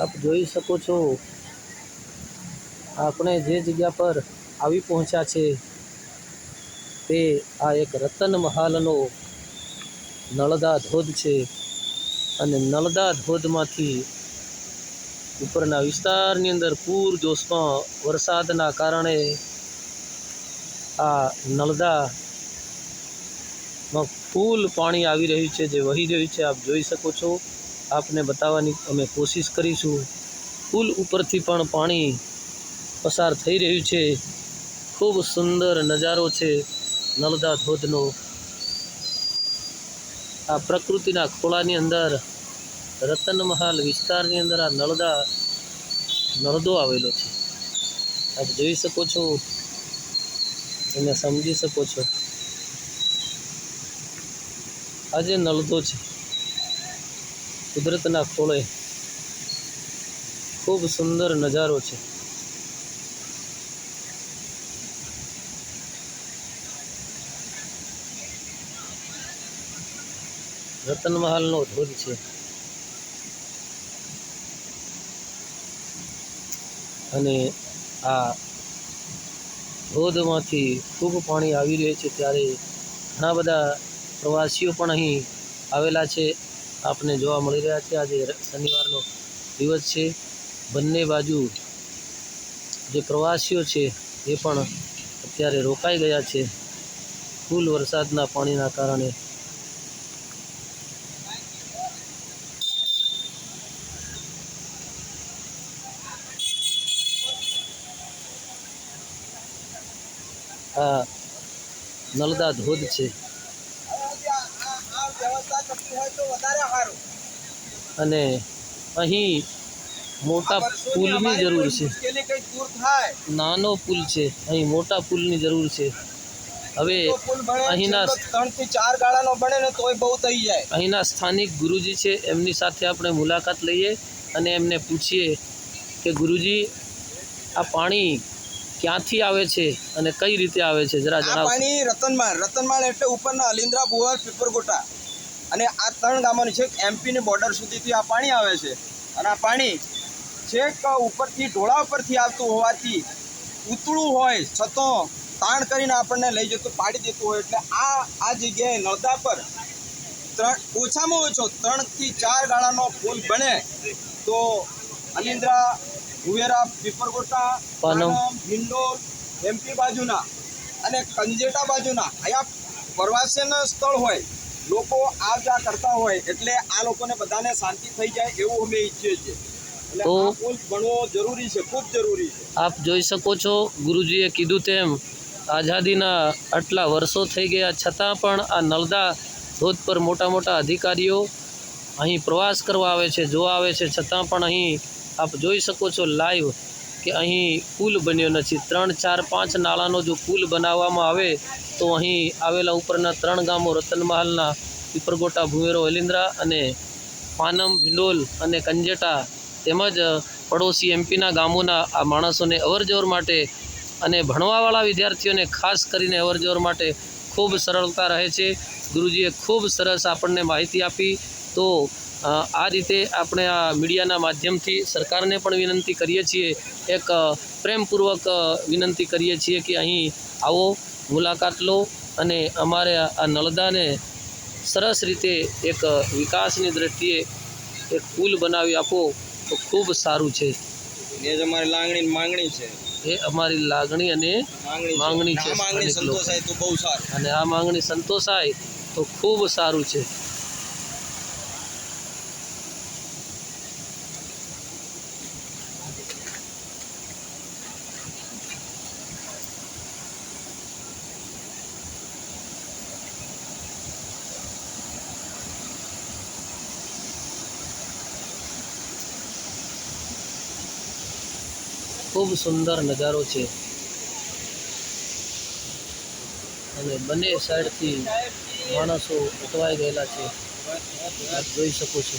આપ જોઈ શકો છો. આપણે જે જગ્યા પર આવી પહોંચ્યા છે, તે આ એક રતન મહાલનો નળદા ધોધ છે અને નળદા ધોધમાંથી ઉપરના વિસ્તારની અંદર પૂર જોશમાં વરસાદના કારણે આ નળદામાં ફૂલ પાણી આવી રહ્યું છે, જે વહી રહ્યું છે. આપ જોઈ શકો છો. આપને બતાવવાની અમે કોશિશ કરીશું. પુલ ઉપરથી પણ પાણી પસાર થઈ રહ્યું છે. ખૂબ સુંદર નજારો છે નર્મદા ધોધનો. આ પ્રકૃતિના ખોળાની અંદર, રતનમહાલ વિસ્તારની અંદર આ નર્મદા નર્મદો આવેલો છે. આપ જોઈ શકો છો અને સમજી શકો છો. આજે નળદો છે કુદરતના ખોળે ખૂબ સુંદર નજારો છે. રતનમહાલનો ધોધ છે. અને આ ધોધમાંથી ખૂબ પાણી આવી રહ્યું છે ત્યારે ઘણા બધા પ્રવાસીઓ પણ અહીં આવેલા છે. આપને જોવા મળી રહ્યા છે. આજે શનિવારનો દિવસ છે. બંને બાજુ જે પ્રવાસીઓ છે એ પણ અત્યારે રોકાઈ ગયા છે. ફૂલ વરસાદના પાણીના કારણે. આ નલદા ધોધ છે. અને અહીં મોટા પુલની જરૂર છે. નાનો પુલ છે. અહીં મોટા પુલની જરૂર છે. હવે અહીંના ત્રણથી ચાર ગાળાનો બને ને તોય બહુ થઈ જાય. અહીંના સ્થાનિક ગુરુજી છે. એમની સાથે આપણે મુલાકાત લઈએ અને એમને પૂછીએ કે ગુરુજી આ પાણી ક્યાંથી આવે છે અને કઈ રીતે આવે છે? જરા જણાવો. પાણી રતનમાળ રતનમાળ એટલે ઉપરના અલિન્દ્રા બુહાર પીપરગોટા. અને આ ત્રણ ગામોની છેક એમપીની બોર્ડર સુધીથી આ પાણી આવે છે. અને આ પાણી છેક ઉપરથી ઢોળા ઉપરથી આવતું હોવાથી ઉતળું હોય છતાં તાણ કરીને આપણને લઈ જતું પાડી દેતું હોય એટલે આ આ જગ્યાએ નળદા પર ત્રણ ઓછામાં ઓછો ત્રણથી ચાર ગાળાનો પુલ બને તો અલિન્દ્રા ભુવેરા પીપરગોટા ભિંડોલ એમપી બાજુના અને કંજેટા બાજુના અહીંયા પ્રવાસીના સ્થળ હોય. લોકો આવ જા કરતા હોય એટલે આ લોકોને બધાને શાંતિ થઈ જાય એવું અમે ઈચ્છીએ છીએ. તો- ભણવો જરૂરી છે ખૂબ જરૂરી છે. આપ જોઈ શકો છો ગુરુજીએ કીધું તેમ આઝાદીના આટલા વર્ષો થઈ ગયા છતાં પણ આ નલદા ધોધ પર મોટા મોટા અધિકારીઓ અહીં પ્રવાસ કરવા આવે છે જોવા આવે છે છતાં પણ અહીં આપ જોઈ શકો છો લાઈવ કે અહીં પુલ બન્યો નથી. ત્રણ, ચાર, પાંચ નાળાનો જો પુલ બનાવવામાં આવે, તો અહીં આવેલા ઉપરના ત્રણ ગામો રતનમહાલના પીપરગોટા ભુવેરો એલિન્દ્રા અને પાનમ ભિંડોલ અને કંજેટા તેમજ પડોશી એમપીના ગામોના આ માણસોને અવરજવર માટે અને ભણવાવાળા વિદ્યાર્થીઓને ખાસ કરીને અવરજવર માટે ખૂબ સરળતા રહે છે. ગુરુજીએ ખૂબ સરસ આપણને માહિતી આપી. તો આ રીતે આપણે આ મીડિયાના માધ્યમથી સરકારને પણ વિનંતી કરીએ છીએ એક પ્રેમપૂર્વક વિનંતી કરીએ છીએ કે અહીં આવો મુલાકાત લો અને અમારે આ નળદાને સરસ રીતે એક વિકાસની દ્રષ્ટિએ એક પુલ બનાવી આપો તો ખૂબ સારું છે. એ જ અમારી લાગણી માંગણી છે. એ અમારી લાગણી અને માંગણી છે. અને આ માંગણી સંતોષાય તો ખૂબ સારું છે. ખૂબ સુંદર નજારો છે. અને બંને સાઈડથી માણસો અટવાઈ ગયેલા છે. આપ જોઈ શકો છો.